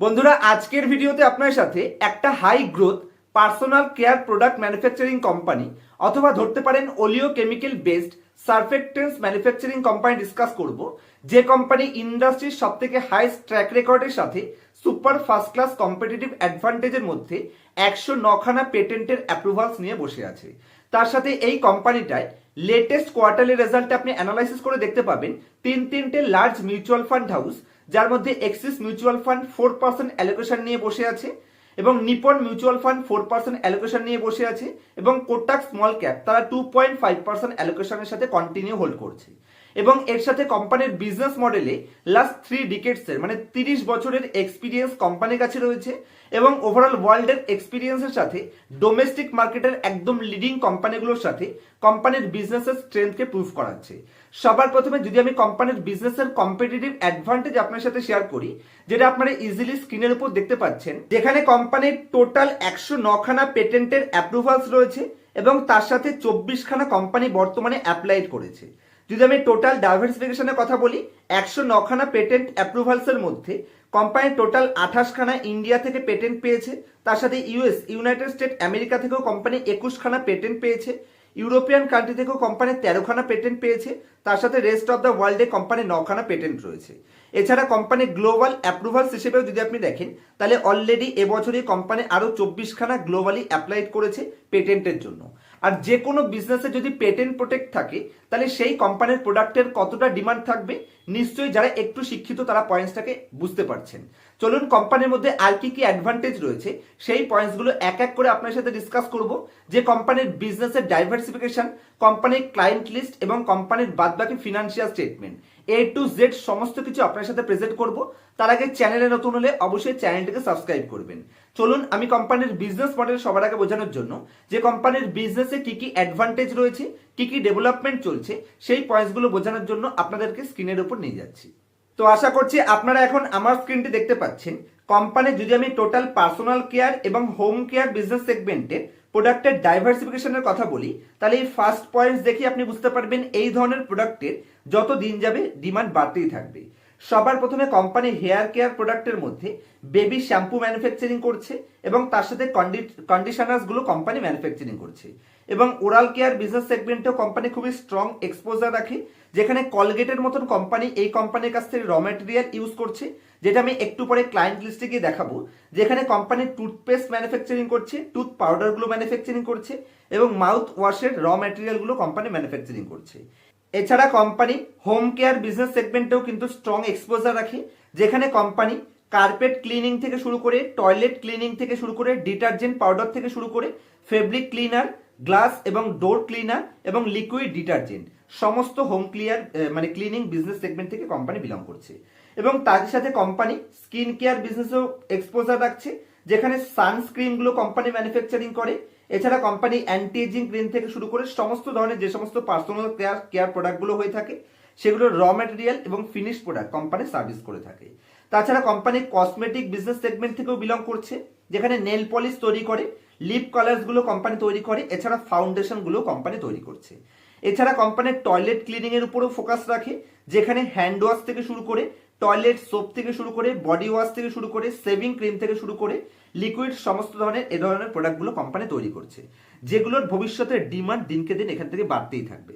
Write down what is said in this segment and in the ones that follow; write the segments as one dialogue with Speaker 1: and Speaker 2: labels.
Speaker 1: বন্ধুরা, আজকের ভিডিওতে আপনার সাথে একটা high growth personal care product manufacturing company অথবা ধরতে পারেন oleo chemical based surfactants manufacturing company discuss করব। যে কোম্পানি ইন্ডাস্ট্রির সব থেকে হাইস্ট ট্র্যাক রেকর্ডের সাথে সুপার ফার্স্ট ক্লাস কম্পিটিটিভ অ্যাডভান্টেজের মধ্যে একশো নখানা পেটেন্টের অ্যাপ্রুভালস নিয়ে বসে আছে। তার সাথে এই কোম্পানিটায় লেটেস্ট কোয়ার্টারলি রেজাল্ট আপনি অ্যানালাইসিস করে দেখতে পাবেন। তিন তিনটে লার্জ মিউচুয়াল ফান্ড হাউস যার মধ্যে Axis mutual fund four percent allocation নিয়ে বসে আছে এবং Nippon mutual fund four percent allocation নিয়ে বসে আছে এবং কোটাক স্মল ক্যাপ তারা টু পয়েন্ট ফাইভ পার্সেন্ট অ্যালোকেশনের সাথে কন্টিনিউ হোল্ড করছে। এবং এর সাথে কোম্পানির বিজনেস মডেলে লাস্ট থ্রি ডিকেটসের মানে তিরিশ বছরের এক্সপিরিয়েন্স কোম্পানির কাছে রয়েছে এবং ওভারঅল ওয়ার্ল্ডের এক্সপিরিয়েন্সের সাথে ডোমেস্টিক মার্কেটের একদম লিডিং কোম্পানিগুলোর সাথে কোম্পানির বিজনেসের স্ট্রেংথকে প্রুভ করাচ্ছে। সবার প্রথমে যদি আমি কোম্পানির বিজনেসের কম্পিটিটিভ অ্যাডভান্টেজ আপনার সাথে শেয়ার করি, যেটা আপনারা ইজিলি স্ক্রিনের উপর দেখতে পাচ্ছেন, যেখানে কোম্পানির টোটাল একশো নখানা পেটেন্টের অ্যাপ্রুভালস রয়েছে এবং তার সাথে চব্বিশখানা কোম্পানি বর্তমানে অ্যাপ্লাইড করেছে। যদি আমি টোটাল ডাইভার্সিফিকেশনের কথা বলি, একশো নখানা পেটেন্ট অ্যাপ্রুভালসের মধ্যে কোম্পানি টোটাল আঠাশখানা ইন্ডিয়া থেকে পেটেন্ট পেয়েছে, তার সাথে ইউএস ইউনাইটেড স্টেট আমেরিকা থেকেও কোম্পানি একুশখানা পেটেন্ট পেয়েছে ইউরোপিয়ান কান্ট্রি থেকেও কোম্পানি তেরোখানা পেটেন্ট পেয়েছে, তার সাথে রেস্ট অফ দ্য ওয়ার্ল্ডে কোম্পানি নখানা পেটেন্ট রয়েছে। এছাড়া কোম্পানি গ্লোবাল অ্যাপ্রুভালস হিসেবেও যদি আপনি দেখেন, তাহলে অলরেডি এবছরই কোম্পানি আরও চব্বিশখানা গ্লোবালি অ্যাপ্লাইড করেছে পেটেন্টের জন্য। আর যে কোনো বিজনেসে যদি পেটেন্ট প্রোটেক্ট থাকে, তাহলে সেই কোম্পানির প্রোডাক্টের কতটা ডিমান্ড থাকবে, নিশ্চয়ই যারা একটু শিক্ষিত তারা পয়েন্টসটাকে বুঝতে পারছেন। চলুন কোম্পানির মধ্যে আর কি কি অ্যাডভান্টেজ রয়েছে, সেই পয়েন্টসগুলো এক এক করে আপনার সাথে ডিসকাস করব। যে কোম্পানির বিজনেসের ডাইভার্সিফিকেশন কোম্পানির ক্লায়েন্ট লিস্ট এবং কোম্পানির বাদবাকি financial statement A to Z সমস্ত কিছু আপনার সাথে প্রেজেন্ট করব। তার আগে চ্যানেলে নতুন হলে অবশ্যই চ্যানেলটিকে সাবস্ক্রাইব করবেন। চলুন, আমি কোম্পানির বিজনেস মডেল সবার আগে বোঝানোর জন্য, যে কোম্পানির বিজনেসে কি কি অ্যাডভান্টেজ রয়েছে, কি কি ডেভেলপমেন্ট চলছে, সেই পয়েন্টসগুলো বোঝানোর জন্য আপনাদেরকে স্ক্রিনের উপর নিয়ে যাচ্ছি। তো আশা করছি আপনারা এখন আমার স্ক্রিনটি দেখতে পাচ্ছেন। কোম্পানি যদি আমি টোটাল পার্সোনাল কেয়ার এবং হোম কেয়ার বিজনেস সেগমেন্টের প্রোডাক্টের ডাইভার্সিফিকেশনের কথা বলি, তাহলে এই ফার্স্ট পয়েন্টস দেখে আপনি বুঝতে পারবেন এই ধরনের প্রোডাক্টের যত দিন যাবে ডিমান্ড বাড়তেই থাকবে। সবার প্রথমে কোম্পানি হেয়ার কেয়ার প্রোডাক্টের মধ্যে বেবি শ্যাম্পু ম্যানুফ্যাকচারিং করছে এবং তার সাথে কন্ডিশনার্সগুলো কোম্পানি ম্যানুফ্যাকচারিং করছে। এবং ওরাল কেয়ার বিজনেস সেগমেন্টেও কোম্পানি খুবই স্ট্রং এক্সপোজার রাখে, যেখানে কলগেটের মতন কোম্পানি এই কোম্পানির কাছ থেকে র ম্যাটেরিয়াল ইউজ করছে, যেটা আমি একটু পরে ক্লায়েন্ট লিস্টে গিয়ে দেখাবো, যেখানে কোম্পানি টুথপেস্ট ম্যানুফ্যাকচারিং করছে টুথ পাউডারগুলো ম্যানুফ্যাকচারিং করছে এবং মাউথ ওয়াশের র ম্যাটেরিয়ালগুলো কোম্পানি ম্যানুফ্যাকচারিং করছে। এছাড়া কোম্পানি হোম কেয়ার বিজনেস সেগমেন্টেও কিন্তু স্ট্রং এক্সপোজার রাখে, যেখানে কোম্পানি কার্পেট ক্লিনিং থেকে শুরু করে টয়লেট ক্লিনিং থেকে শুরু করে ডিটারজেন্ট পাউডার থেকে শুরু করে ফেব্রিক ক্লিনার গ্লাস এবং ডোর ক্লিনার এবং লিকুইড ডিটারজেন্ট, সমস্ত হোম ক্লিয়ার মানে ক্লিনিং বিজনেস সেগমেন্ট থেকে কোম্পানি বিলং করছে। এবং তার সাথে কোম্পানি স্কিন কেয়ার বিজনেসও এক্সপোজার রাখছে, যেখানে সানস্ক্রিনগুলো কোম্পানি ম্যানুফ্যাকচারিং করে। এছাড়া কোম্পানি অ্যান্টি এজিং ক্রিম থেকে শুরু করে সমস্ত ধরনের যে সমস্ত পার্সোনাল কেয়ার কেয়ার প্রোডাক্টগুলো হয়ে থাকে সেগুলোর র ম্যাটেরিয়াল এবং ফিনিশ প্রোডাক্ট কোম্পানি সার্ভিস করে থাকে। তাছাড়া কোম্পানি কসমেটিক বিজনেস সেগমেন্ট থেকেও বিলং করছে, যেখানে নেল পলিশ তৈরি করে লিপ কালার্সগুলো কোম্পানি তৈরি করে, এছাড়া ফাউন্ডেশনগুলো কোম্পানি তৈরি করছে। এছাড়া কোম্পানির টয়লেট ক্লিনিং এর উপরেও ফোকাস রাখে, যেখানে হ্যান্ড ওয়াশ থেকে শুরু করে টয়লেট সোপ থেকে শুরু করে বডি ওয়াশ থেকে শুরু করে সেভিং ক্রিম থেকে শুরু করে লিকুইড সমস্ত ধরনের, এ ধরনের প্রোডাক্টগুলো কোম্পানি তৈরি করছে। যেগুলোর ভবিষ্যতের ডিমান্ড দিনকে দিন এখান থেকে বাড়তেই থাকবে।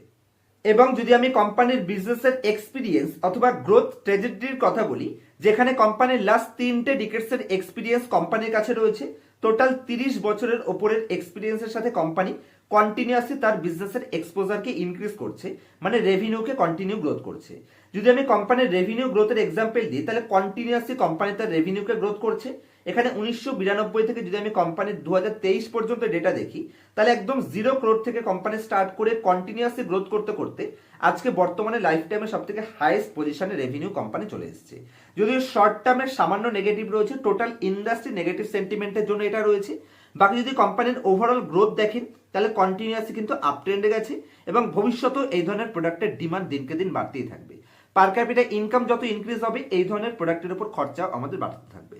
Speaker 1: এবং যদি আমি কোম্পানির বিজনেসের এক্সপিরিয়েন্স অথবা গ্রোথ ট্রেজেডির কথা বলি, যেখানে কোম্পানির লাস্ট তিনটে ডিকেটসের এক্সপিরিয়েন্স কোম্পানির কাছে রয়েছে টোটাল তিরিশ বছরের ওপরের এক্সপিরিয়েন্সের সাথে কোম্পানি কন্টিনিউয়াসলি তার বিজনেসের এক্সপোজারকে ইনক্রিজ করছে মানে রেভিনিউকে কন্টিনিউ গ্রোথ করছে। যদি আমি কোম্পানির রেভিনিউ গ্রোথের এক্সাম্পল দিই, তাহলে কন্টিনিউয়াসলি কোম্পানি তার রেভিনিউকে গ্রোথ করছে। এখানে উনিশশো বিরানব্বই থেকে যদি আমি কোম্পানির দু হাজার তেইশ পর্যন্ত ডেটা দেখি, তাহলে একদম জিরো ক্রোড থেকে কোম্পানি স্টার্ট করে কন্টিনিউয়াসলি গ্রোথ করতে করতে আজকে বর্তমানে লাইফ টাইমে সব থেকে হাইয়েস্ট পজিশনে রেভিনিউ কোম্পানি চলে এসেছে। যদিও শর্ট টার্মের সামান্য নেগেটিভ রয়েছে টোটাল ইন্ডাস্ট্রি নেগেটিভ সেন্টিমেন্টের জন্য এটা রয়েছে। বাকি যদি কোম্পানির ওভারঅল গ্রোথ দেখেন, তাহলে কন্টিনিউয়াসলি কিন্তু আপ ট্রেন্ডে গেছে এবং ভবিষ্যতেও এই ধরনের প্রোডাক্টের ডিমান্ড দিনকে দিন বাড়তেই থাকবে। পার ক্যাপিটা ইনকাম যত ইনক্রিজ হবে, এই ধরনের প্রোডাক্টের উপর খরচাও আমাদের বাড়তে থাকবে।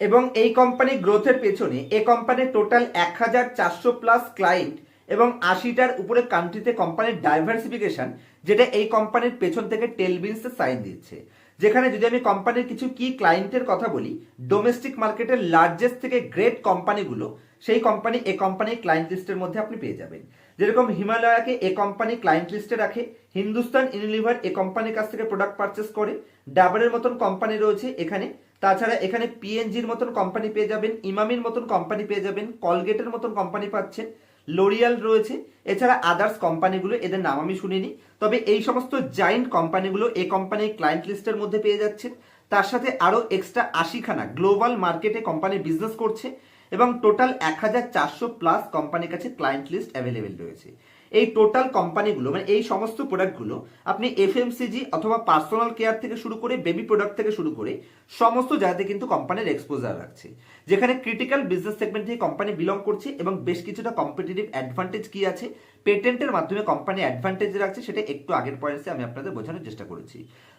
Speaker 1: এবং এই কোম্পানি গ্রোথের পেছনে এই কোম্পানির টোটাল এক হাজার চারশো প্লাস ক্লায়েন্ট এবং আশিটার উপরে কান্ট্রিতে কোম্পানির ডাইভার্সিফিকেশন যেটা এই কোম্পানির পেছন থেকে টেলবিন্সে সাইন দিচ্ছে। যেখানে যদি আমি কোম্পানির কিছু কি ক্লায়েন্টের কথা বলি ডোমেস্টিক মার্কেটের লার্জেস্ট থেকে গ্রেট কোম্পানিগুলো সেই কোম্পানি এ কোম্পানির ক্লায়েন্ট লিস্টের মধ্যে আপনি পেয়ে যাবেন। যেরকম হিমালয়াকে এ কোম্পানি ক্লায়েন্ট লিস্টে রাখে, হিন্দুস্তান ইউনিলিভার এ কোম্পানির কাছ থেকে প্রোডাক্ট পারচেস করে ডাবরের মতন কোম্পানি রয়েছে এখানে। তাছাড়া এখানে পিএনজির মতন কোম্পানি পেয়ে যাবেন ইমামির মতন কোম্পানি পেয়ে যাবেন কলগেটের মতন কোম্পানি পাচ্ছেন লোরিয়াল রয়েছে। এছাড়া আদার্স কোম্পানিগুলো এদের নাম আমি শুনিনি। তবে এই সমস্ত জাইন্ট কোম্পানিগুলো এ কোম্পানির ক্লায়েন্ট লিস্টের মধ্যে পেয়ে যাচ্ছেন। তার সাথে আরও এক্সট্রা আশিখানা গ্লোবাল মার্কেটে কোম্পানি বিজনেস করছে। এবং টোটাল এক হাজার চারশো প্লাস কোম্পানির কাছে ক্লায়েন্ট লিস্ট অ্যাভেলেবেল রয়েছে। এই টোটাল কোম্পানিগুলো মানে এই সমস্ত প্রোডাক্টগুলো আপনি এফএমসিজি অথবা পার্সোনাল কেয়ার থেকে শুরু করে বেবি প্রোডাক্ট থেকে শুরু করে সমস্ত জায়গাতে কিন্তু কোম্পানির এক্সপোজার রাখছে। যেখানে ক্রিটিক্যাল বিজনেস সেগমেন্ট থেকে কোম্পানি বিলং করছে এবং বেশ কিছুটা কম্পিটিটিভ অ্যাডভান্টেজ কি আছে পেটেন্টের মাধ্যমে কোম্পানি অ্যাডভান্টেজ রাখছে, সেটা একটু আগের পয়েন্টসে আমি আপনাদের বোঝানোর চেষ্টা করেছি।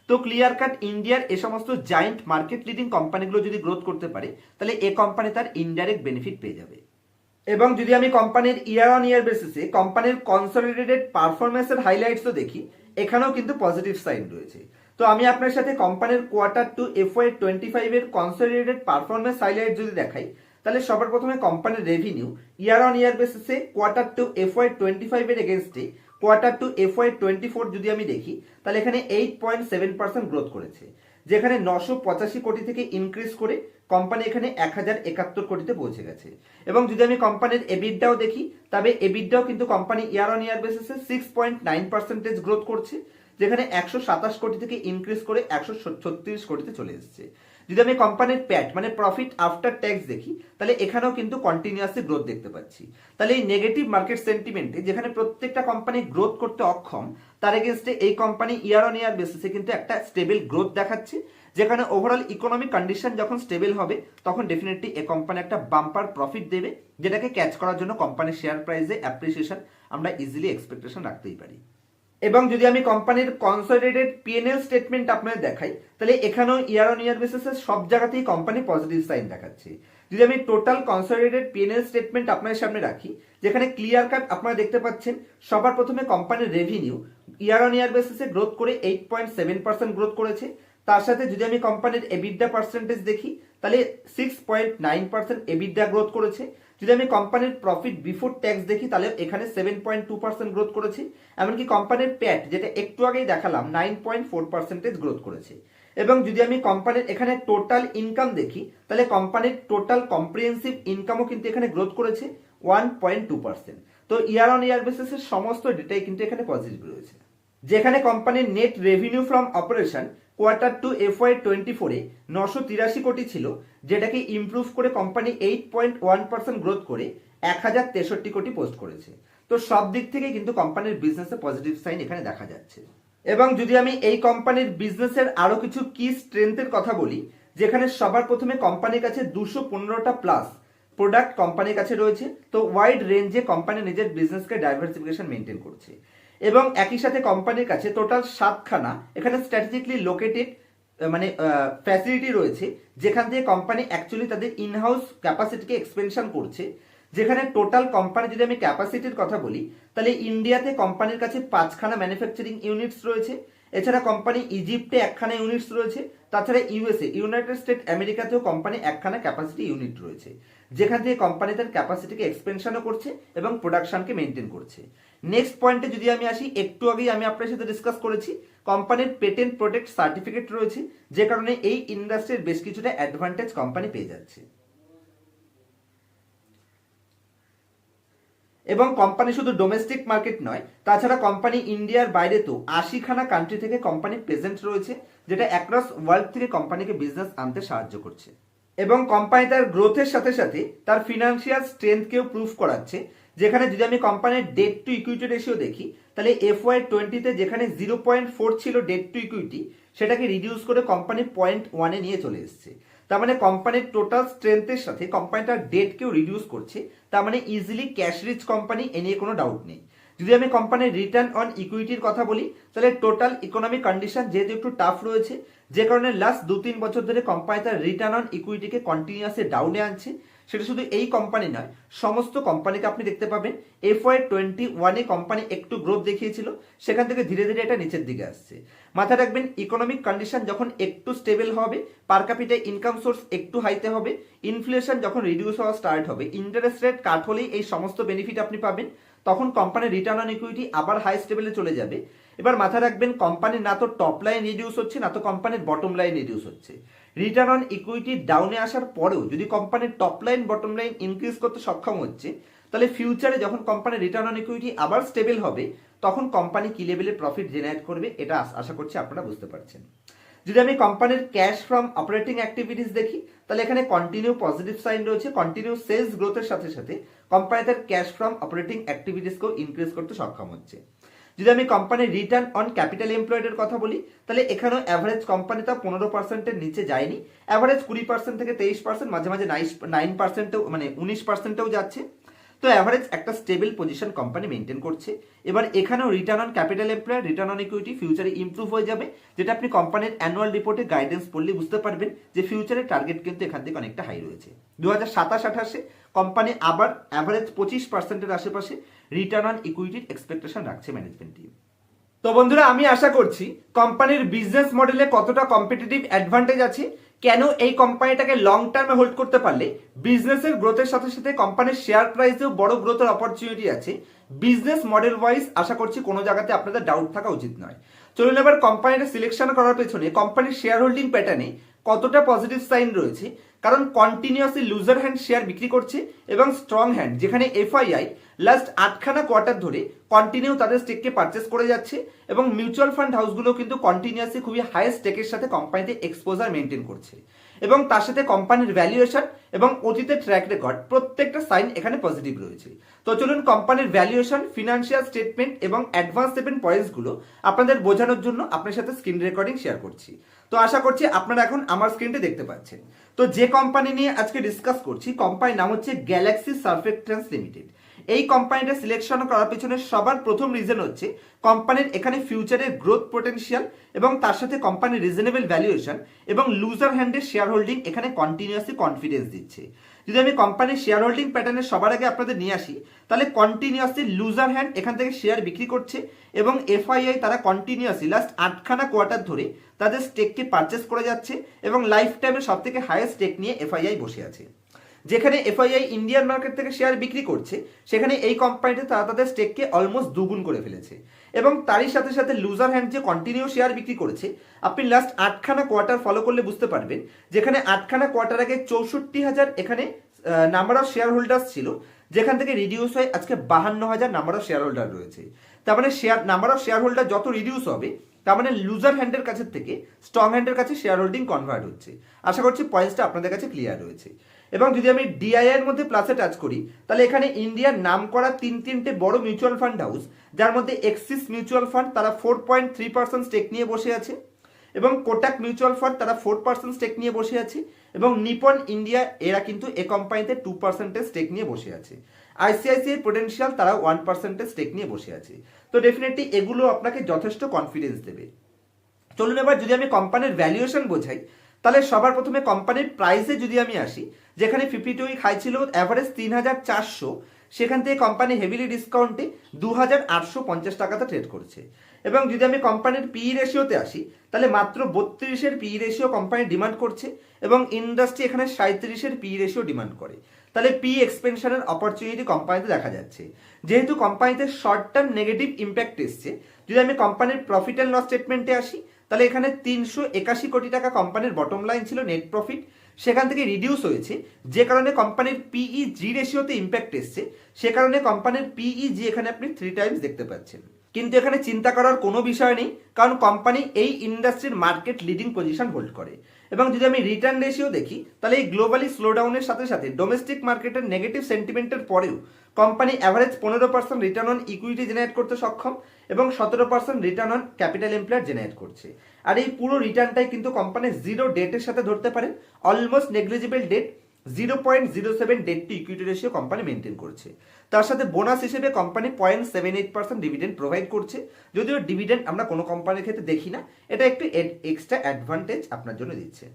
Speaker 1: তো ক্লিয়ার কাট ইন্ডিয়ার এ সমস্ত জায়েন্ট মার্কেট লিডিং কোম্পানিগুলো যদি গ্রোথ করতে পারে, তাহলে এ কোম্পানি তার ইনডাইরেক্ট বেনিফিট পেয়ে যাবে। এবং যদি আমি কোম্পানির ইয়ার অন ইয়ার বেসিসে কোম্পানির কনসলিডেটেড পারফরমেন্সের হাইলাইটসও দেখি, এখানেও কিন্তু পজিটিভ সাইন রয়েছে। তো আমি আপনার সাথে কোম্পানির quarter two F Y twenty ফাইভের কনসলিডেটেড পারফরমেন্স হাইলাইট যদি দেখাই, তাহলে সবার প্রথমে কোম্পানির রেভিনিউ ইয়ার অন ইয়ার বেসিসে quarter two F Y twenty ফাইভের এগেনস্টে quarter two F Y twenty four যদি আমি দেখি, তাহলে এখানে eight point seven percent growth করেছে। যেখানে নশো পঁচাশি কোটি থেকে ইনক্রিজ করে কোম্পানি এখানে এক হাজার একাত্তর কোটিতে পৌঁছে গেছে। এবং যদি আমি কোম্পানির এবিডটাও দেখি, তবে এবিডটাও কিন্তু কোম্পানি ইয়ার অন ইয়ার বেসিসে six point nine percentage growth করছে, যেখানে একশো সাতাশ কোটি থেকে ইনক্রিজ করে একশো ছত্রিশ কোটিতে চলে এসেছে। যদি আমি কোম্পানির প্যাট মানে প্রফিট আফটার ট্যাক্স দেখি, তাহলে এখানেও কিন্তু কন্টিনিউয়াসলি গ্রোথ দেখতে পাচ্ছি। তাহলে এই নেগেটিভ মার্কেট সেন্টিমেন্টে যেখানে প্রত্যেকটা কোম্পানি গ্রোথ করতে অক্ষম, তার এগেনস্টে এই কোম্পানি ইয়ার অন ইয়ার বেসিসে কিন্তু একটা স্টেবল গ্রোথ দেখাচ্ছে, যেখানে ওভারঅল ইকোনমিক কন্ডিশন যখন স্টেবল হবে, তখন ডেফিনেটলি এ কোম্পানি একটা বাম্পার প্রফিট দেবে, যেটাকে ক্যাচ করার জন্য কোম্পানির শেয়ার প্রাইসে অ্যাপ্রিসিয়েশন আমরা ইজিলি এক্সপেকটেশন রাখতেই পারি। এবং যদি আমি কোম্পানির কনসলিডেটেড পিএনএল স্টেটমেন্ট আপনাদের দেখাই, তাহলে এখানেও ইয়ার অন ইয়ার বেসিসে সব জায়গাতেই কোম্পানি পজিটিভ সাইন দেখাচ্ছে। যদি আমি টোটাল কনসলিডেটেড পিএনএল স্টেটমেন্ট আপনাদের সামনে রাখি, যেখানে ক্লিয়ার কাট আপনারা দেখতে পাচ্ছেন, সবার প্রথমে কোম্পানির রেভিনিউ ইয়ার অন ইয়ার বেসিসে গ্রোথ করে eight point seven percent growth করেছে। তার সাথে যদি আমি কোম্পানির এবিডা পার্সেন্টেজ দেখি তাহলে six point nine percent EBITDA growth করেছে। যদি আমি কোম্পানির প্রফিট বিফোর ট্যাক্স দেখি, তাহলে এখানে seven point two percent growth করেছে। এমনকি কোম্পানির প্যাট যেটা একটু আগেই দেখালাম nine point four percentage growth করেছে। এবং যদি আমি কোম্পানির এখানে টোটাল ইনকাম দেখি, তাহলে কোম্পানির টোটাল কম্প্রিহেন্সিভ ইনকামও কিন্তু এখানে গ্রোথ করেছে ওয়ান পয়েন্ট টু পার্সেন্ট তো ইয়ার অন ইয়ার বেসিসের সমস্ত ডেটাই কিন্তু এখানে পজিটিভ রয়েছে। যেখানে কোম্পানির net revenue from operation quarter two F Y twenty ফোরে নশো তিরাশি কোটি ছিল, যেটাকে ইমপ্রুভ করে company eight point one percent growth করে এক হাজার তেষট্টি কোটি পোস্ট করেছে। তো সব দিক থেকে কিন্তু কোম্পানির বিজনেসে পজিটিভ সাইন এখানে দেখা যাচ্ছে। এবং যদি আমি এই কোম্পানির বিজনেসের আরও কিছু কি স্ট্রেংথের কথা বলি, যেখানে সবার প্রথমে কোম্পানির কাছে দুশো পনেরোটা প্লাস প্রোডাক্ট কোম্পানির কাছে রয়েছে, তো ওয়াইড রেঞ্জে কোম্পানি নিজের বিজনেসকে ডাইভার্সিফিকেশন মেনটেন করছে। এবং একই সাথে কোম্পানির কাছে টোটাল সাতখানা, এখানে স্ট্র্যাটেজিকলি লোকেটেড মানে ফ্যাসিলিটি রয়েছে, যেখান থেকে কোম্পানি অ্যাকচুয়ালি তাদের ইনহাউস ক্যাপাসিটিকে এক্সপেনশন করছে। যেখানে টোটাল কোম্পানি যদি আমি ক্যাপাসিটির কথা বলি, তাহলে ইন্ডিয়াতে কোম্পানির কাছে পাঁচখানা ম্যানুফ্যাকচারিং ইউনিটস রয়েছে। এছাড়া কোম্পানি ইজিপ্টে একখানা ইউনিটস রয়েছে, তাছাড়া ইউএসএ ইউনাইটেড স্টেট আমেরিকাতেও কোম্পানি একখানা ক্যাপাসিটি ইউনিট রয়েছে, যেখান থেকে কোম্পানি তার ক্যাপাসিটিকে এক্সপেনশনও করছে এবং প্রোডাকশনকে মেনটেন করছে। নেক্সট পয়েন্টে যদি আমি আসি, একটু আগেই আমি আপনার সাথে ডিসকাস করেছি কোম্পানির পেটেন্ট প্রোটেক্ট সার্টিফিকেট রয়েছে, যে কারণে এই ইন্ডাস্ট্রির বেশ কিছুটা অ্যাডভান্টেজ কোম্পানি পেয়ে যাচ্ছে। এবং কোম্পানি শুধু ডোমেস্টিক মার্কেট নয়, তাছাড়া কোম্পানি ইন্ডিয়ার বাইরে তো আশিখানা কান্ট্রি থেকে কোম্পানি প্রেজেন্ট রয়েছে, যেটা অ্যাক্রস ওয়ার্ল্ড থেকে কোম্পানিকে বিজনেস আনতে সাহায্য করছে। এবং কোম্পানি তার গ্রোথের সাথে সাথে তার ফিনান্সিয়াল স্ট্রেংথকেও প্রুফ করাচ্ছে। যেখানে যদি আমি কোম্পানির ডেট টু ইকুইটি রেশিও দেখি, তাহলে এফ ওয়াই টোয়েন্টিতে যেখানে জিরো পয়েন্ট ফোর ছিল ডেট টু ইকুইটি সেটাকে রিডিউস করে কোম্পানি পয়েন্ট ওয়ানে নিয়ে চলে এসছে। তার মানে কোম্পানির টোটাল স্ট্রেংথের সাথে কোম্পানিটার ডেটকেও রিডিউস করছে, তার মানে ইজিলি ক্যাশ রিচ কোম্পানি এ নিয়ে কোনো ডাউট নেই। যদি আমি কোম্পানির রিটার্ন অন ইকুইটির কথা বলি, তাহলে টোটাল ইকোনমিক কন্ডিশন যেহেতু একটু টাফ রয়েছে, যে কারণে লাস্ট দু তিন বছর ধরে কোম্পানি তার রিটার্ন অন ইকুইটিকে কন্টিনিউয়াসলি ডাউনে আনছে সেটা শুধু এই কোম্পানি নয়, সমস্ত কোম্পানিকে আপনি দেখতে পাবেন। এফ ওয়াই টোয়েন্টি ওয়ানে কোম্পানি একটু গ্রোথ দেখিয়েছিল, সেখান থেকে ধীরে ধীরে এটা নিচের দিকে আসছে। মাথায় রাখবেন ইকোনমিক কন্ডিশন যখন একটু স্টেবল হবে পার ক্যাপিটাল ইনকাম সোর্স একটু হাইতে হবে ইনফ্লেশন যখন রিডিউস হওয়া স্টার্ট হবে ইন্টারেস্ট রেট কাট হলেই এই সমস্ত বেনিফিট আপনি পাবেন, তখন কোম্পানির রিটার্ন অন ইকুইটি আবার হাই স্টেবলে চলে যাবে। এবার মাথায় রাখবেন কোম্পানির না তো টপ লাইন রিডিউস হচ্ছে, না তো কোম্পানির বটম লাইন রিডিউস হচ্ছে। রিটার্ন অন ইকুইটি ডাউনে আসার পরেও যদি কোম্পানির top line bottom line increase করতে সক্ষম হচ্ছে, তাহলে ফিউচারে যখন কোম্পানির রিটার্ন অন ইকুইটি আবার স্টেবল হবে, তখন কোম্পানি কি লেভেলে প্রফিট জেনারেট করবে, এটা আশা করছি আপনারা বুঝতে পারছেন। যদি আমি কোম্পানির ক্যাশ ফ্রম অপারেটিং অ্যাক্টিভিটিস দেখি, তাহলে এখানে কন্টিনিউ পজিটিভ সাইন রয়েছে কন্টিনিউ সেলস গ্রোথের সাথে সাথে কোম্পানি তার ক্যাশ ফ্রম অপারেটিং অ্যাক্টিভিটিসকেও ইনক্রিজ করতে সক্ষম হচ্ছে। যদি আমি কোম্পানির রিটার্ন অন ক্যাপিটাল এমপ্লয়েডের কথা বলি, তাহলে এখানেও অ্যাভারেজ কোম্পানি তা পনেরো পার্সেন্টের নিচে যায়নি। অ্যাভারেজ কুড়ি পার্সেন্ট থেকে তেইশ পার্সেন্ট মাঝে মাঝে নাইন পার্সেন্টেও মানে উনিশ পার্সেন্টেও যাচ্ছে। তো অ্যাভারেজ একটা স্টেবল পজিশন কোম্পানি মেনটেন করছে। এবার এখানেও return on capital employer return on equity ফিউচারে ইমপ্রুভ হয়ে যাবে, যেটা আপনি কোম্পানির অ্যানুয়াল রিপোর্টে গাইডেন্স পড়লে বুঝতে পারবেন যে ফিউচারের টার্গেট কিন্তু এখান থেকে অনেকটা হাই রয়েছে। দু হাজার সাতাশ আঠাশে কোম্পানি আবার অ্যাভারেজ পঁচিশ পার্সেন্টের আশেপাশে রিটার্ন অন ইকুইটির এক্সপেকটেশন রাখছে ম্যানেজমেন্ট টিম তো বন্ধুরা, আমি আশা করছি কোম্পানির বিজনেস মডেলে কতটা কম্পিটিটিভ অ্যাডভান্টেজ আছে কেন এই কোম্পানিটাকে লং টার্মে হোল্ড করতে পারলে? বিজনেসের গ্রোথের সাথে সাথে কোম্পানির শেয়ার প্রাইসেও বড় গ্রোথের অপরচুনিটি আছে। বিজনেস মডেল ওয়াইজ আশা করছি কোনো জায়গাতে আপনাদের ডাউট থাকা উচিত নয়। চলুন এবার কোম্পানিটা সিলেকশন করার পেছনে কোম্পানির শেয়ার হোল্ডিং প্যাটার্নে কতটা পজিটিভ সাইন রয়েছে কারণ কন্টিনিউয়াসলি লুজার হ্যান্ড শেয়ার বিক্রি করছে এবং স্ট্রং হ্যান্ড যেখানে এফআইআই লাস্ট আটখানা কোয়ার্টার ধরে কন্টিনিউ তাদের স্টেককে পারচেস করে যাচ্ছে এবং মিউচুয়াল ফান্ড হাউসগুলো কিন্তু কন্টিনিউয়াসলি খুবই হাই স্টেকের সাথে কোম্পানিতে এক্সপোজার মেনটেন করছে। এবং তার সাথে কোম্পানির ভ্যালুয়েশন এবং অতীতের ট্র্যাক রেকর্ড প্রত্যেকটা সাইন এখানে পজিটিভ রয়েছে। তো চলুন কোম্পানির ভ্যালুয়েশন ফিনান্সিয়াল স্টেটমেন্ট এবং অ্যাডভান্স সেভেন পয়েন্টসগুলো আপনাদের বোঝানোর জন্য আপনার সাথে স্ক্রিন রেকর্ডিং শেয়ার করছি। তো আশা করছি আপনারা এখন আমার স্ক্রিনটা দেখতে পাচ্ছেন। তো যে কোম্পানি নিয়ে আজকে ডিসকাস করছি কোম্পানির নাম হচ্ছে গ্যালাক্সি সার্ফেক্টেন্স লিমিটেড এই কোম্পানিটা সিলেকশন করার পিছনে সবার প্রথম রিজন হচ্ছে কোম্পানির এখানে ফিউচারের গ্রোথ পোটেনশিয়াল এবং তার সাথে কোম্পানির রিজনেবল ভ্যালুয়েশন এবং লুজার হ্যান্ডের শেয়ার হোল্ডিং এখানে কন্টিনিউয়াসলি কনফিডেন্স দিচ্ছে। যদি আমি কোম্পানির শেয়ার হোল্ডিং প্যাটার্নের সবার আগে আপনাদের নিয়ে আসি, তাহলে কন্টিনিউয়াসলি লুজার হ্যান্ড এখান থেকে শেয়ার বিক্রি করছে এবং এফআইআই তারা কন্টিনিউয়াসলি লাস্ট আটখানা কোয়ার্টার ধরে তাদের স্টেককে পারচেস করে যাচ্ছে এবং লাইফ টাইমের সব থেকে হাইয়েস্ট স্টেক নিয়ে এফআইআই বসে আছে। যেখানে এফআইআই ইন্ডিয়ান মার্কেট থেকে শেয়ার বিক্রি করছে, সেখানে এই কোম্পানিতে তারা তাদের স্টেককে অলমোস্ট দুগুণ করে ফেলেছে। এবং তারই সাথে সাথে লুজার হ্যান্ড যে কন্টিনিউ শেয়ার বিক্রি করেছে, আপনি লাস্ট আটখানা কোয়ার্টার ফলো করলে বুঝতে পারবেন, যেখানে আটখানা কোয়ার্টার আগে চৌষট্টি হাজার এখানে নাম্বার অফ শেয়ার হোল্ডার্স ছিল, যেখান থেকে রিডিউস হয় আজকে বাহান্ন হাজার নাম্বার অফ শেয়ার হোল্ডার রয়েছে। তার মানে share number of share holder যত রিডিউস হবে, তার মানে লুজার হ্যান্ডের কাছে থেকে স্ট্রং হ্যান্ডের কাছে শেয়ার হোল্ডিং কনভার্ট হচ্ছে। আশা করছি পয়েন্টসটা আপনাদের কাছে ক্লিয়ার রয়েছে। এবং যদি আমি ডিআই এর মধ্যে প্লাসে টাচ করি, তাহলে এখানে ইন্ডিয়ার নাম করা তিন তিনটে বড় মিউচুয়াল ফান্ড হাউস যার মধ্যে এক্সিস মিউচুয়াল ফান্ড তারা four point three percent stake নিয়ে বসে আছে, এবং কোটাক মিউচুয়াল ফান্ড তারা ফোর পার্সেন্ট স্টেক নিয়ে বসে আছে, এবং নিপন ইন্ডিয়া এরা কিন্তু এ কোম্পানিতে টু পার্সেন্টেজ স্টেক নিয়ে বসে আছে। আইসিআইসিআই পোটেন্সিয়াল তারা ওয়ান পার্সেন্টেজ স্টেক নিয়ে বসে আছে। তো ডেফিনেটলি এগুলো আপনাকে যথেষ্ট কনফিডেন্স দেবে। চলুন এবার যদি আমি কোম্পানির ভ্যালুয়েশন বোঝাই, তাহলে সবার প্রথমে কোম্পানির প্রাইসে যদি আমি আসি যেখানে ফিফটি টু উইক হাই ছিল অ্যাভারেজ তিন হাজার চারশো, সেখান থেকে কোম্পানি হেভিলি ডিসকাউন্টে দু হাজার আটশো পঞ্চাশ টাকাতে ট্রেড করছে। এবং যদি আমি কোম্পানির পিই রেশিওতে আসি, তাহলে মাত্র বত্রিশের পিই রেশিও কোম্পানি ডিমান্ড করছে এবং ইন্ডাস্ট্রি এখানে সাঁত্রিশের পিই রেশিও ডিমান্ড করে। তাহলে পি এক্সপেনশনের অপরচুনিটি কোম্পানিতে দেখা যাচ্ছে। যেহেতু কোম্পানিতে শর্ট টার্ম নেগেটিভ ইম্প্যাক্ট এসছে, যদি আমি কোম্পানির প্রফিট অ্যান্ড লস স্টেটমেন্টে আসি, তাহলে এখানে তিনশো একাশি কোটি টাকা কোম্পানির বটম লাইন ছিল নেট প্রফিট সেখান থেকে রিডিউস হয়েছে। যে কারণে কোম্পানির পিই জি রেশিওতে ইম্প্যাক্ট এসছে, সে কারণে কোম্পানির পিই জি এখানে আপনি থ্রি টাইমস দেখতে পাচ্ছেন। কিন্তু এখানে চিন্তা করার কোনো বিষয় নেই, কারণ কোম্পানি এই ইন্ডাস্ট্রির মার্কেট লিডিং পজিশন হোল্ড করে। এবং যদি আমি রিটার্ন রেশিও দেখি, তাহলে এই গ্লোবালি স্লোডাউনের সাথে সাথে ডোমেস্টিক মার্কেটের নেগেটিভ সেন্টিমেন্টের পরেও কোম্পানি অ্যাভারেজ পনেরো percent return on equity generate করতে সক্ষম এবং সতেরো percent return on capital employer generate করছে। আর এই পুরো রিটার্নটাই কিন্তু কোম্পানি জিরো ডেটের সাথে ধরতে পারেন almost negligible debt zero point zero seven debt to equity ratio company maintain করছে। তার সাথে বোনাস হিসেবে company point seven eight percent dividend provide করছে। যদিও ডিভিডেন্ড আমরা কোনো কোম্পানির ক্ষেত্রে দেখি না, এটা একটু এক্সট্রা অ্যাডভান্টেজ আপনার জন্য দিচ্ছে।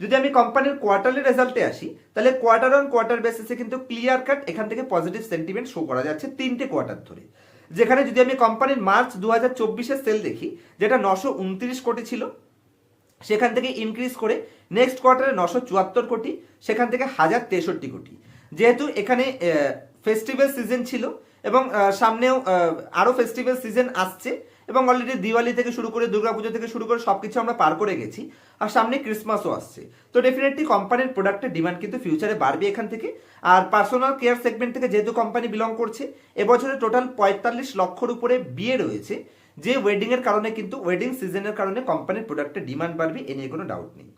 Speaker 1: যদি আমি কোম্পানির কোয়ার্টারলি রেজাল্টে আসি, তাহলে কোয়ার্টার অন কোয়ার্টার বেসিসে কিন্তু ক্লিয়ার কাট এখান থেকে পজিটিভ সেন্টিমেন্ট শো করা যাচ্ছে তিনটে কোয়ার্টার ধরে। যেখানে যদি আমি কোম্পানির মার্চ দু হাজার সেল দেখি, যেটা নশো কোটি ছিল, সেখান থেকে ইনক্রিজ করে নেক্সট কোয়ার্টারে নশো চুয়াত্তর কোটি, সেখান থেকে হাজার তেষট্টি কোটি। যেহেতু এখানে ফেস্টিভ্যাল সিজন ছিল এবং সামনেও আরও ফেস্টিভ্যাল সিজন আসছে এবং অলরেডি দিওয়ালি থেকে শুরু করে দুর্গাপুজো থেকে শুরু করে সব কিছু আমরা পার করে গেছি। আর সামনে ক্রিসমাসও আসছে। তো ডেফিনেটলি কোম্পানির প্রোডাক্টের ডিমান্ড কিন্তু ফিউচারে বাড়বে এখান থেকে। আর পার্সোনাল কেয়ার সেগমেন্ট থেকে যেহেতু কোম্পানি বিলং করছে, এবছরে টোটাল পঁয়তাল্লিশ লক্ষর উপরে বিয়ে রয়েছে। যে ওয়েডিং এর কারণে কিন্তু ওয়েডিং সিজনের কারণে কোম্পানির প্রোডাক্টের ডিমান্ড বাড়বে এ নিয়ে কোনো ডাউট নেই।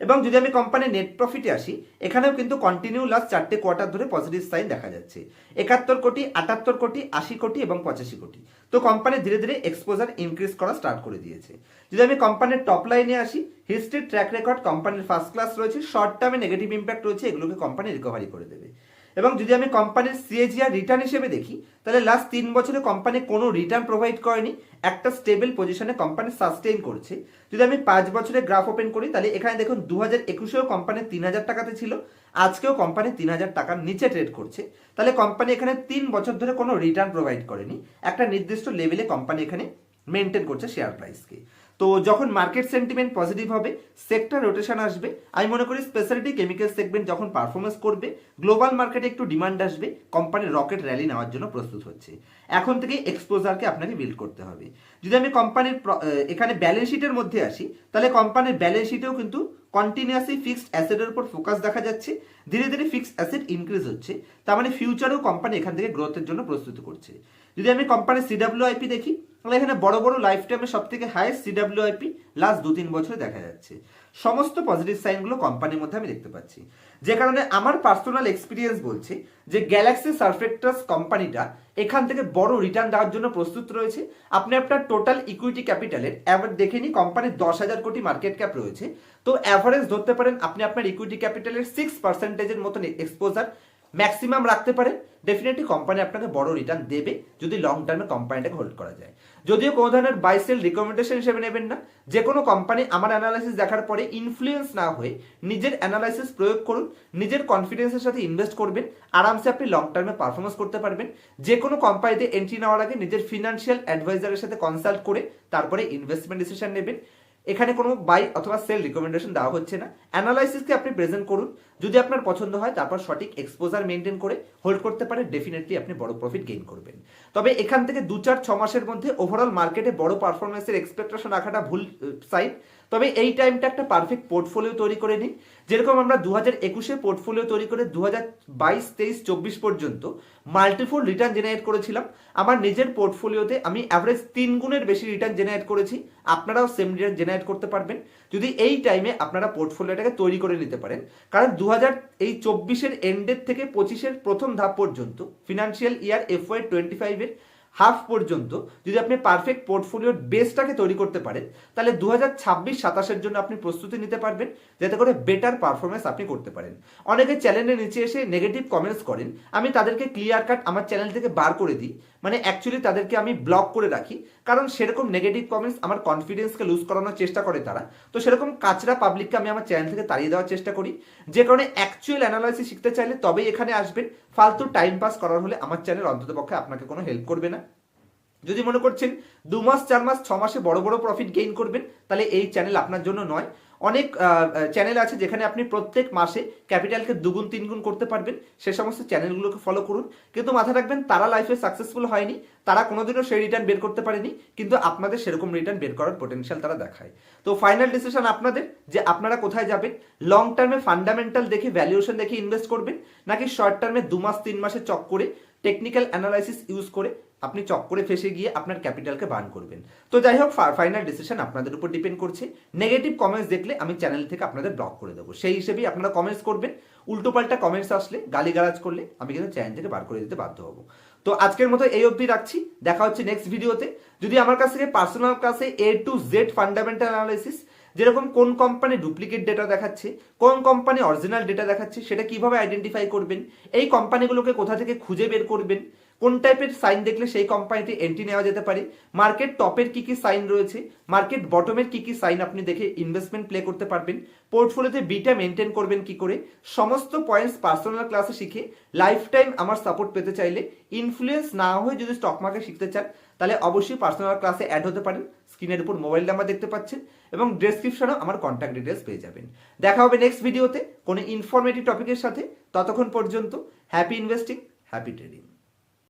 Speaker 1: এবং যদি আমি কোম্পানির নেট প্রফিটে আসি, এখানেও কিন্তু কন্টিনিউ লাস্ট চারটে কোয়ার্টার ধরে পজিটিভ সাইন দেখা যাচ্ছে। একাত্তর কোটি, আটাত্তর কোটি, আশি কোটি এবং পঁচাশি কোটি। তো কোম্পানি ধীরে ধীরে এক্সপোজার ইনক্রিজ করা স্টার্ট করে দিয়েছে। যদি আমি কোম্পানির টপ লাইনে আসি হিস্ট্রির ট্র্যাক রেকর্ড কোম্পানির ফার্স্ট ক্লাস রয়েছে শর্ট টার্মে নেগেটিভ ইম্প্যাক্ট রয়েছে, এগুলোকে কোম্পানি রিকভারি করে দেবে। এবং যদি আমি কোম্পানির সিএজিআর রিটার্ন হিসেবে দেখি, তাহলে লাস্ট তিন বছরে কোম্পানি কোনো রিটার্ন প্রোভাইড করেনি। একটা স্টেবল পজিশনে কোম্পানি সাস্টেইন করছে। যদি আমি পাঁচ বছরে গ্রাফ ওপেন করি, তাহলে এখানে দেখুন দু হাজার একুশেও কোম্পানি তিন হাজার টাকাতে ছিল, আজকেও কোম্পানি তিন হাজার টাকার নিচে ট্রেড করছে। তাহলে কোম্পানি এখানে তিন বছর ধরে কোনো রিটার্ন প্রোভাইড করেনি। একটা নির্দিষ্ট লেভেলে কোম্পানি এখানে মেনটেন করছে শেয়ার প্রাইসকে তো যখন মার্কেট সেন্টিমেন্ট পজিটিভ হবে সেক্টর রোটেশন আসবে। আমি মনে করি স্পেশালিটি কেমিক্যাল সেগমেন্ট যখন পারফরমেন্স করবে গ্লোবাল মার্কেটে একটু ডিমান্ড আসবে কোম্পানির রকেট র্যালি নেওয়ার জন্য প্রস্তুত হচ্ছে। এখন থেকে এক্সপোজারকে আপনাকে বিল্ড করতে হবে। যদি আমি কোম্পানির এখানে ব্যালেন্স শিটের মধ্যে আসি, তাহলে কোম্পানির ব্যালেন্স শিটেও কিন্তু কন্টিনিউয়াসলি ফিক্সড অ্যাসেটের উপর ফোকাস দেখা যাচ্ছে। ধীরে ধীরে ফিক্সড অ্যাসেট ইনক্রিজ হচ্ছে। তার মানে ফিউচারেও কোম্পানি এখান থেকে গ্রোথের জন্য প্রস্তুত করছে। যদি আমি কোম্পানির সিডাব্লিউআইপি দেখি, তাহলে এখানে বড় বড় লাইফ টাইমে সব থেকে হাইয়েস্ট সিডাব্লিউআইপি লাস্ট দু তিন বছরে দেখা যাচ্ছে। সমস্ত পজিটিভ সাইনগুলো কোম্পানির মধ্যে আমি দেখতে পাচ্ছি। যে কারণে আমার পার্সোনাল এক্সপিরিয়েন্স বলছে যে গ্যালাক্সি সার্ফেক্টাস কোম্পানিটা এখান থেকে বড় রিটার্ন দেওয়ার জন্য প্রস্তুত রয়েছে। আপনি আপনার টোটাল ইকুইটি ক্যাপিটালের এবার দেখে নিই কোম্পানির দশ হাজার কোটি মার্কেট ক্যাপ রয়েছে। তো অ্যাভারেজ ধরতে পারেন, আপনি আপনার ইকুইটি ক্যাপিটালের সিক্স পার্সেন্টেজের মতন এক্সপোজার ম্যাক্সিমাম রাখতে পারেন ডেফিনেটলি কোম্পানি আপনাকে বড় রিটার্ন দেবে যদি লং টার্মে কোম্পানিটাকে হোল্ড করা যায়। যদিও কোনো ধরনের বাই সেল রিকমেন্ডেশন হিসেবে নেবেন না। যে কোনো কোম্পানি আমার অ্যানালাইসিস দেখার পরে ইনফ্লুয়েন্স না হয়ে নিজের অ্যানালাইসিস প্রয়োগ করুন, নিজের কনফিডেন্সের সাথে ইনভেস্ট করবেন, আরামসে আপনি লং টার্মে পারফরমেন্স করতে পারবেন। যে কোনো কোম্পানিতে এন্ট্রি নেওয়ার আগে নিজের ফিনান্সিয়াল অ্যাডভাইজারের সাথে কনসাল্ট করে তারপরে ইনভেস্টমেন্ট ডিসিশন নেবেন। এখানে কোনো বাই অথবা সেল রিকমেন্ডেশন দেওয়া হচ্ছে না। অ্যানালাইসিসকে আপনি প্রেজেন্ট করুন। যদি আপনার পছন্দ হয়, তারপর সঠিক এক্সপোজার মেনটেন করে হোল্ড করতে পারে ডেফিনেটলি আপনি বড় প্রফিট গেইন করবেন। তবে এখান থেকে দু চার ছ মাসের মধ্যে ওভারঅল মার্কেটে বড় পারফরমেন্সের এক্সপেকটেশন রাখাটা ভুল সাইড তবে এই টাইমটা একটা পারফেক্ট পোর্টফোলিও তৈরি করে নিন যেরকম আমরা দু হাজার একুশে পোর্টফোলিও তৈরি করে দু হাজার বাইশ, তেইশ, চব্বিশ পর্যন্ত মাল্টিফোল রিটার্ন জেনারেট করেছিলাম। আমার নিজের পোর্টফোলিওতে আমি অ্যাভারেজ তিন গুণের বেশি রিটার্ন জেনারেট করেছি। আপনারাও সেম রিটার্ন জেনারেট করতে পারবেন। যদি এই টাইমে আপনারা পোর্টফোলিওটাকে তৈরি করে নিতে পারেন, কারণ দু হাজার এই চব্বিশের এন্ডের থেকে পঁচিশের প্রথম ধাপ পর্যন্ত financial year F Y twenty ফাইভের হাফ পর্যন্ত যদি আপনি পারফেক্ট পোর্টফোলিওর বেসটাকে তৈরি করতে পারেন, তাহলে দু হাজার ছাব্বিশ সাতাশের জন্য আপনি প্রস্তুতি নিতে পারবেন, যাতে করে বেটার পারফরমেন্স আপনি করতে পারেন। অনেকে চ্যানেলের নিচে এসে নেগেটিভ কমেন্টস করেন। আমি তাদেরকে ক্লিয়ার কাট আমার চ্যানেল থেকে বার করে দিই। মানে অ্যাকচুয়ালি তাদেরকে আমি ব্লক করে রাখি। কারণ সেরকম নেগেটিভ কমেন্টস আমার কনফিডেন্সকে লুজ করানোর চেষ্টা করে তারা। তো সেরকম কাচরা পাবলিককে আমি আমার চ্যানেল থেকে তাড়িয়ে দেওয়ার চেষ্টা করি। যে কারণে অ্যাকচুয়াল অ্যানালাইসিস শিখতে চাইলে তবেই এখানে আসবেন। ফালতু টাইম পাস করার হলে আমার চ্যানেল অন্তত পক্ষে আপনাকে কোনো হেল্প করবে না। যদি মনে করছেন দু মাস, চার মাস, ছ মাসে বড় বড় প্রফিট গেইন করবেন, তাহলে এই চ্যানেল আপনার জন্য নয়। অনেক চ্যানেল আছে যেখানে আপনি প্রত্যেক মাসে ক্যাপিটালকে দুগুণ, তিনগুণ করতে পারবেন। সে সমস্ত চ্যানেলগুলোকে ফলো করুন। কিন্তু মাথা রাখবেন, তারা লাইফে সাকসেসফুল হয়নি, তারা কোনোদিনও সেই রিটার্ন বের করতে পারেনি, কিন্তু আপনাদের সেরকম রিটার্ন বের করার পোটেনশিয়াল তারা দেখায়। তো ফাইনাল ডিসিশন আপনাদের, যে আপনারা কোথায় যাবেন? লং টার্মে ফান্ডামেন্টাল দেখে ভ্যালুয়েশন দেখে ইনভেস্ট করবেন, নাকি শর্ট টার্মে দু মাস, তিন মাসে চক করে টেকনিক্যাল অ্যানালাইসিস ইউজ করে আপনি চক্করে ফেসে গিয়ে আপনার ক্যাপিটালকে বার্ন করবেন। তো যাই হোক ফাইনাল ডিসিশন আপনাদের উপর ডিপেন্ড করছে। নেগেটিভ কমেন্টস দেখলে আমি চ্যানেল থেকে আপনাদের ব্লক করে দেবো। সেই হিসেবেই আপনারা কমেন্টস করবেন। উল্টোপাল্টা কমেন্টস আসলে, গালিগালাজ করলে আমি কিন্তু চ্যানেল থেকে বার করে দিতে বাধ্য হব। তো আজকের মতো এই অবধি রাখছি। দেখা হচ্ছে নেক্সট ভিডিওতে যদি আমার কাছ থেকে পার্সোনাল কাছে A to Z fundamental analysis যেরকম কোন কোম্পানি ডুপ্লিকেট ডেটা দেখাচ্ছে, কোন কোম্পানি অরিজিনাল ডেটা দেখাচ্ছে, সেটা কীভাবে আইডেন্টিফাই করবেন, এই কোম্পানিগুলোকে কোথা থেকে খুঁজে বের করবেন কোন টাইপের সাইন দেখলে সেই কোম্পানিতে এন্ট্রি নেওয়া যেতে পারে? মার্কেট টপের কি কি সাইন রয়েছে? মার্কেট বটমের কি কি সাইন আপনি দেখে ইনভেস্টমেন্ট প্লে করতে পারবেন? পোর্টফোলিওতে বিটা মেনটেন করবেন কি করে? সমস্ত পয়েন্টস পার্সোনাল ক্লাসে শিখে লাইফ টাইম আমার সাপোর্ট পেতে চাইলে ইনফ্লুয়েন্স না হয়ে যদি স্টক মার্কেট শিখতে চান, তাহলে অবশ্যই পার্সোনাল ক্লাসে অ্যাড হতে পারেন। স্ক্রিনের উপর মোবাইল নাম্বার দেখতে পাচ্ছেন এবং ডেসক্রিপশনেও আমার কন্ট্যাক্ট ডিটেলস পেয়ে যাবেন। দেখা হবে নেক্সট ভিডিওতে কোনো ইনফরমেটিভ টপিকের সাথে। ততক্ষণ পর্যন্ত হ্যাপি ইনভেস্টিং হ্যাপি ট্রেডিং